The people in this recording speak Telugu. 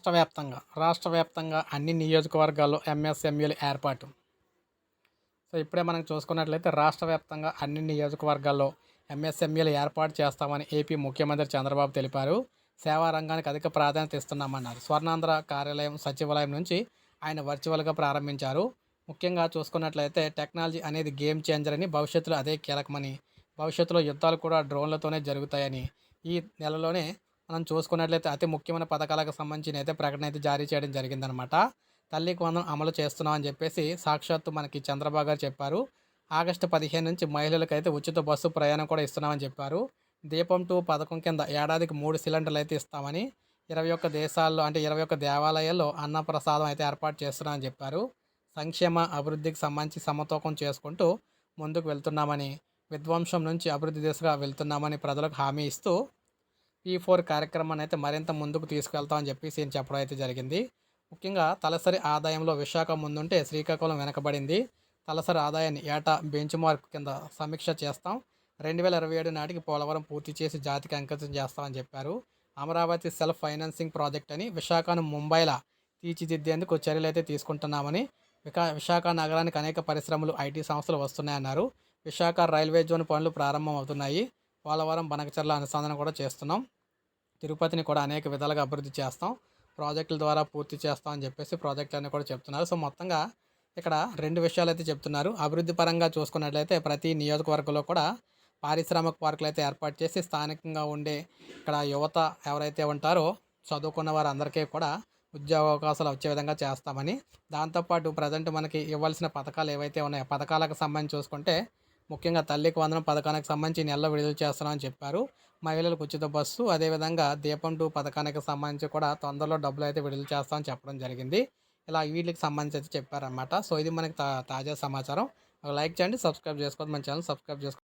రాష్ట్ర వ్యాప్తంగా రాష్ట్ర వ్యాప్తంగా అన్ని నియోజకవర్గాల్లో ఎంఎస్ఎంఈల ఏర్పాటు. సో ఇప్పుడే మనం చూసుకున్నట్లయితే రాష్ట్ర వ్యాప్తంగా అన్ని నియోజకవర్గాల్లో ఎంఎస్ఎంఈలు ఏర్పాటు చేస్తామని ఏపీ ముఖ్యమంత్రి చంద్రబాబు తెలిపారు. సేవా రంగానికి అధిక ప్రాధాన్యత ఇస్తున్నామన్నారు. స్వర్ణాంధ్ర కార్యాలయం సచివాలయం నుంచి ఆయన వర్చువల్గా ప్రారంభించారు. ముఖ్యంగా చూసుకున్నట్లయితే టెక్నాలజీ అనేది గేమ్ చేంజర్ అని భవిష్యత్తులో అదే కీలకమని భవిష్యత్తులో యుద్ధాలు కూడా డ్రోన్లతోనే జరుగుతాయని ఈ నెలలోనే మనం చూసుకున్నట్లయితే అతి ముఖ్యమైన పథకాలకు సంబంధించిన అయితే ప్రకటన అయితే జారీ చేయడం జరిగిందనమాట తల్లికి వందనం అమలు చేస్తున్నామని చెప్పేసి సాక్షాత్తు మనకి చంద్రబాబు గారు చెప్పారు. ఆగస్టు పదిహేను నుంచి మహిళలకు అయితే ఉచిత బస్సు ప్రయాణం కూడా ఇస్తున్నామని చెప్పారు. దీపం టూ పథకం కింద ఏడాదికి మూడు సిలిండర్లు అయితే ఇస్తామని ఇరవై ఒక్క దేశాల్లో అంటే ఇరవై ఒక్క దేవాలయాల్లో అన్నప్రసాదం అయితే ఏర్పాటు చేస్తున్నామని చెప్పారు. సంక్షేమ అభివృద్ధికి సంబంధించి సమతూకం చేసుకుంటూ ముందుకు వెళ్తున్నామని విధ్వంసం నుంచి అభివృద్ధి దిశగా వెళ్తున్నామని ప్రజలకు హామీ ఇస్తూ పీ ఫోర్ కార్యక్రమాన్ని అయితే మరింత ముందుకు తీసుకెళ్తామని చెప్పేసి ఈయన చెప్పడం అయితే జరిగింది. ముఖ్యంగా తలసరి ఆదాయంలో విశాఖ ముందుంటే శ్రీకాకుళం వెనకబడింది. తలసరి ఆదాయాన్ని ఏటా బెంచ్ మార్క్ కింద సమీక్ష చేస్తాం. రెండు వేల ఇరవై ఏడు నాటికి పోలవరం పూర్తి చేసి జాతికి అంకితం చేస్తామని చెప్పారు. అమరావతి సెల్ఫ్ ఫైనాన్సింగ్ ప్రాజెక్ట్ అని విశాఖను ముంబైలా తీర్చిదిద్దేందుకు చర్యలు అయితే తీసుకుంటున్నామని వికా విశాఖ నగరానికి అనేక పరిశ్రమలు ఐటీ సంస్థలు వస్తున్నాయన్నారు. విశాఖ రైల్వే జోన్ పనులు ప్రారంభం అవుతున్నాయి పోలవరం బనకచర్ల అనుసంధానం కూడా చేస్తున్నాం. తిరుపతిని కూడా అనేక విధాలుగా అభివృద్ధి చేస్తాం. ప్రాజెక్టుల ద్వారా పూర్తి చేస్తాం అని చెప్పేసి ప్రాజెక్టులన్నీ కూడా చెప్తున్నారు. సో మొత్తంగా ఇక్కడ రెండు విషయాలు అయితే చెప్తున్నారు. అభివృద్ధి పరంగా చూసుకున్నట్లయితే ప్రతి నియోజకవర్గంలో కూడా పారిశ్రామిక పార్కులు అయితే ఏర్పాటు చేసి స్థానికంగా ఉండే ఇక్కడ యువత ఎవరైతే ఉంటారో చదువుకున్న వారందరికీ కూడా ఉద్యోగ అవకాశాలు వచ్చే విధంగా చేస్తామని. దాంతోపాటు ప్రజెంట్ మనకి ఇవ్వాల్సిన పథకాలు ఏవైతే ఉన్నాయో పథకాలకు సంబంధించి చూసుకుంటే ముఖ్యంగా తల్లికి వందనం పథకానికి సంబంధించి నెలలో విడుదల చేస్తున్నామని చెప్పారు. మహిళలకు ఉచిత బస్సు అదేవిధంగా దీపం టూ పథకానికి సంబంధించి కూడా తొందరలో డబ్బులు అయితే విడుదల చేస్తామని చెప్పడం జరిగింది. ఇలా వీటికి సంబంధించి అయితే చెప్పారనమాట సో ఇది మనకి తా తాజా సమాచారం. లైక్ చేయండి సబ్స్క్రైబ్ చేసుకోవద్దు. మన ఛానల్ సబ్స్క్రైబ్ చేసుకోండి